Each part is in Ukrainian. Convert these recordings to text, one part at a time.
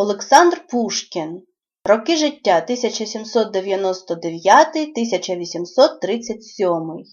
Олександр Пушкін. Роки життя 1799-1837.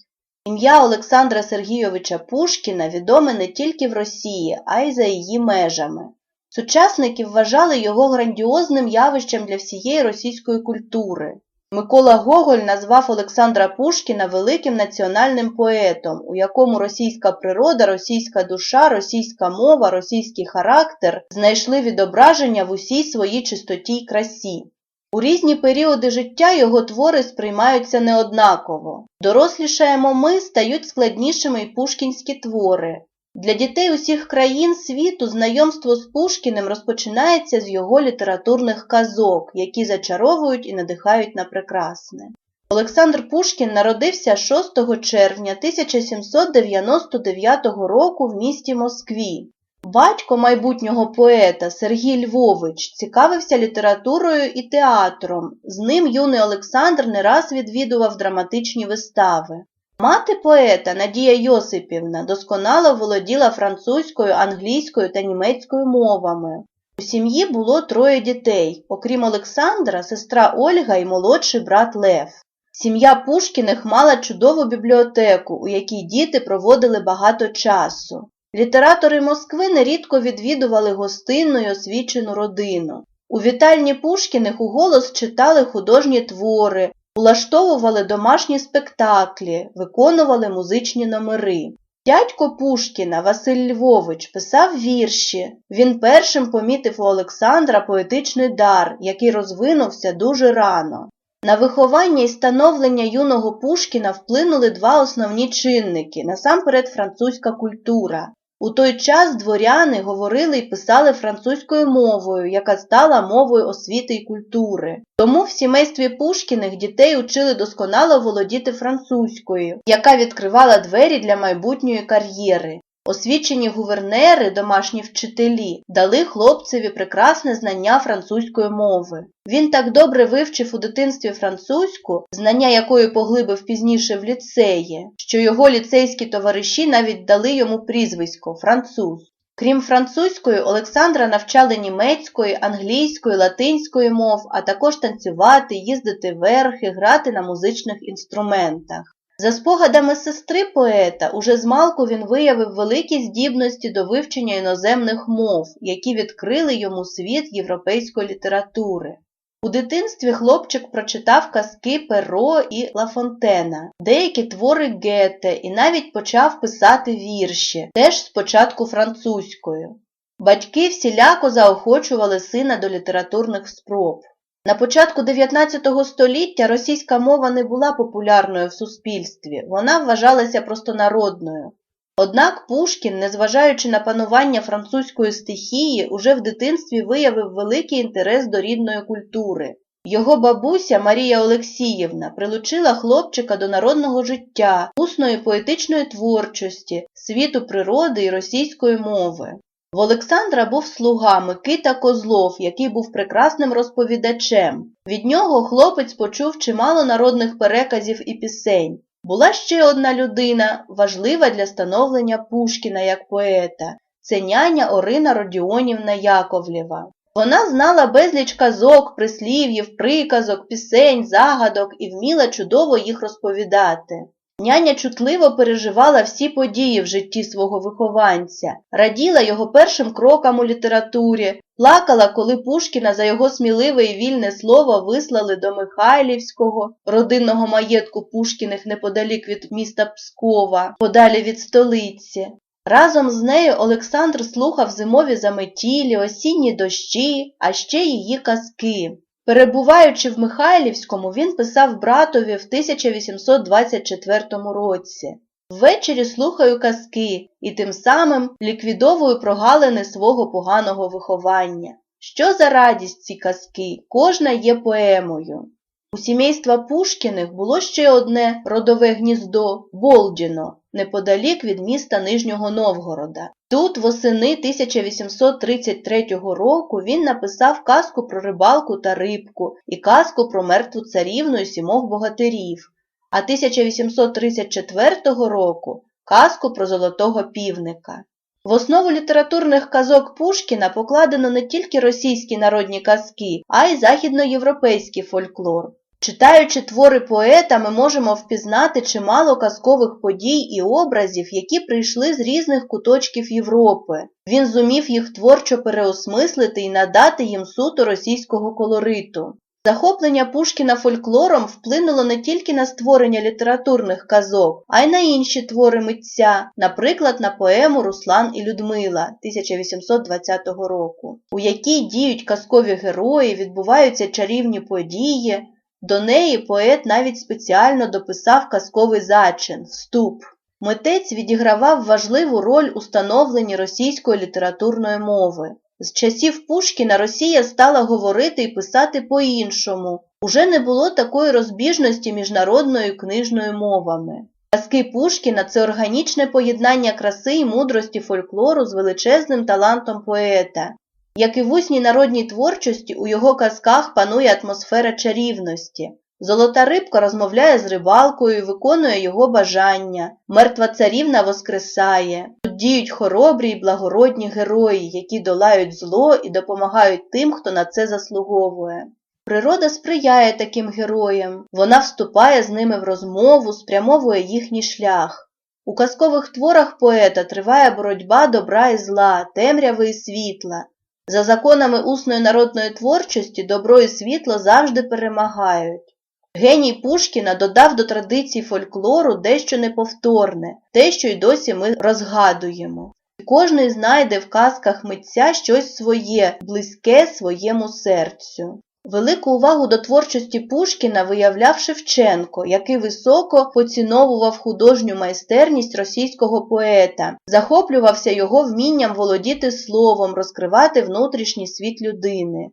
Ім'я Олександра Сергійовича Пушкіна відоме не тільки в Росії, а й за її межами. Сучасники вважали його грандіозним явищем для всієї російської культури. Микола Гоголь назвав Олександра Пушкіна великим національним поетом, у якому російська природа, російська душа, російська мова, російський характер знайшли відображення в усій своїй чистоті й красі. У різні періоди життя його твори сприймаються неоднаково. Дорослішаємо ми, стають складнішими й пушкінські твори. Для дітей усіх країн світу знайомство з Пушкіним розпочинається з його літературних казок, які зачаровують і надихають на прекрасне. Олександр Пушкін народився 6 червня 1799 року в місті Москві. Батько майбутнього поета Сергій Львович цікавився літературою і театром. З ним юний Олександр не раз відвідував драматичні вистави. Мати поета Надія Йосипівна досконало володіла французькою, англійською та німецькою мовами. У сім'ї було троє дітей, окрім Олександра, сестра Ольга і молодший брат Лев. Сім'я Пушкіних мала чудову бібліотеку, у якій діти проводили багато часу. Літератори Москви нерідко відвідували гостинну й освічену родину. У вітальні Пушкіних уголос читали художні твори, улаштовували домашні спектаклі, виконували музичні номери. Дядько Пушкіна Василь Львович писав вірші. Він першим помітив у Олександра поетичний дар, який розвинувся дуже рано. На виховання і становлення юного Пушкіна вплинули два основні чинники насамперед французька культура. У той час дворяни говорили і писали французькою мовою, яка стала мовою освіти і культури. Тому в сімействі Пушкіних дітей учили досконало володіти французькою, яка відкривала двері для майбутньої кар'єри. Освічені гувернери, домашні вчителі, дали хлопцеві прекрасне знання французької мови. Він так добре вивчив у дитинстві французьку, знання якої поглибив пізніше в ліцеї, що його ліцейські товариші навіть дали йому прізвисько француз. Крім французької, Олександра навчали німецької, англійської, латинської мов, а також танцювати, їздити верхи, грати на музичних інструментах. За спогадами сестри поета, уже змалку він виявив великі здібності до вивчення іноземних мов, які відкрили йому світ європейської літератури. У дитинстві хлопчик прочитав казки Перо і Лафонтена, деякі твори Гете і навіть почав писати вірші, теж спочатку французькою. Батьки всіляко заохочували сина до літературних спроб. На початку 19 століття російська мова не була популярною в суспільстві, вона вважалася простонародною. Однак Пушкін, незважаючи на панування французької стихії, уже в дитинстві виявив великий інтерес до рідної культури. Його бабуся Марія Олексіївна прилучила хлопчика до народного життя, усної поетичної творчості, світу природи і російської мови. В Олександра був слуга Микита Козлов, який був прекрасним розповідачем. Від нього хлопець почув чимало народних переказів і пісень. Була ще одна людина, важлива для становлення Пушкіна як поета це няня Орина Родіонівна Яковлєва. Вона знала безліч казок, прислів'їв, приказок, пісень, загадок і вміла чудово їх розповідати. Няня чутливо переживала всі події в житті свого вихованця, раділа його першим крокам у літературі, плакала, коли Пушкіна за його сміливе і вільне слово вислали до Михайлівського, родинного маєтку Пушкіних неподалік від міста Пскова, подалі від столиці. Разом з нею Олександр слухав зимові заметілі, осінні дощі, а ще її казки. Перебуваючи в Михайлівському, він писав братові в 1824 році. Ввечері слухаю казки і тим самим ліквідовую прогалини свого поганого виховання. Що за радість ці казки, кожна є поемою. У сімейства Пушкіних було ще одне родове гніздо Болдіно, неподалік від міста Нижнього Новгорода. Тут восени 1833 року він написав казку про рибалку та рибку і казку про мертву царівну і сімох богатирів, а 1834 року казку про золотого півника. В основу літературних казок Пушкіна покладено не тільки російські народні казки, а й західноєвропейський фольклор. Читаючи твори поета, ми можемо впізнати чимало казкових подій і образів, які прийшли з різних куточків Європи. Він зумів їх творчо переосмислити і надати їм суто російського колориту. Захоплення Пушкіна фольклором вплинуло не тільки на створення літературних казок, а й на інші твори митця, наприклад, на поему Руслан і Людмила 1820 року, у якій діють казкові герої, відбуваються чарівні події. До неї поет навіть спеціально дописав казковий зачин вступ. Митець відігравав важливу роль у становленні російської літературної мови. З часів Пушкіна Росія стала говорити і писати по-іншому. Уже не було такої розбіжності між народною і книжною мовами. Казки Пушкіна це органічне поєднання краси і мудрості фольклору з величезним талантом поета. Як і в усній народній творчості, у його казках панує атмосфера чарівності. Золота рибка розмовляє з рибалкою і виконує його бажання. Мертва царівна воскресає. Тут діють хоробрі й благородні герої, які долають зло і допомагають тим, хто на це заслуговує. Природа сприяє таким героям, вона вступає з ними в розмову, спрямовує їхній шлях. У казкових творах поета триває боротьба добра і зла, темряви і світла. За законами усної народної творчості добро і світло завжди перемагають. Геній Пушкіна додав до традицій фольклору дещо неповторне, те, що й досі ми розгадуємо. Кожний знайде в казках митця щось своє, близьке своєму серцю. Велику увагу до творчості Пушкіна виявляв Шевченко, який високо поціновував художню майстерність російського поета, захоплювався його вмінням володіти словом, розкривати внутрішній світ людини.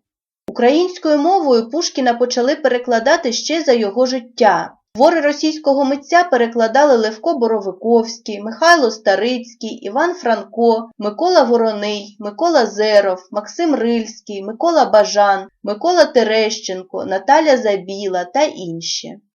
Українською мовою Пушкіна почали перекладати ще за його життя. Твори російського митця перекладали Левко Боровиковський, Михайло Старицький, Іван Франко, Микола Вороний, Микола Зеров, Максим Рильський, Микола Бажан, Микола Терещенко, Наталя Забіла та інші.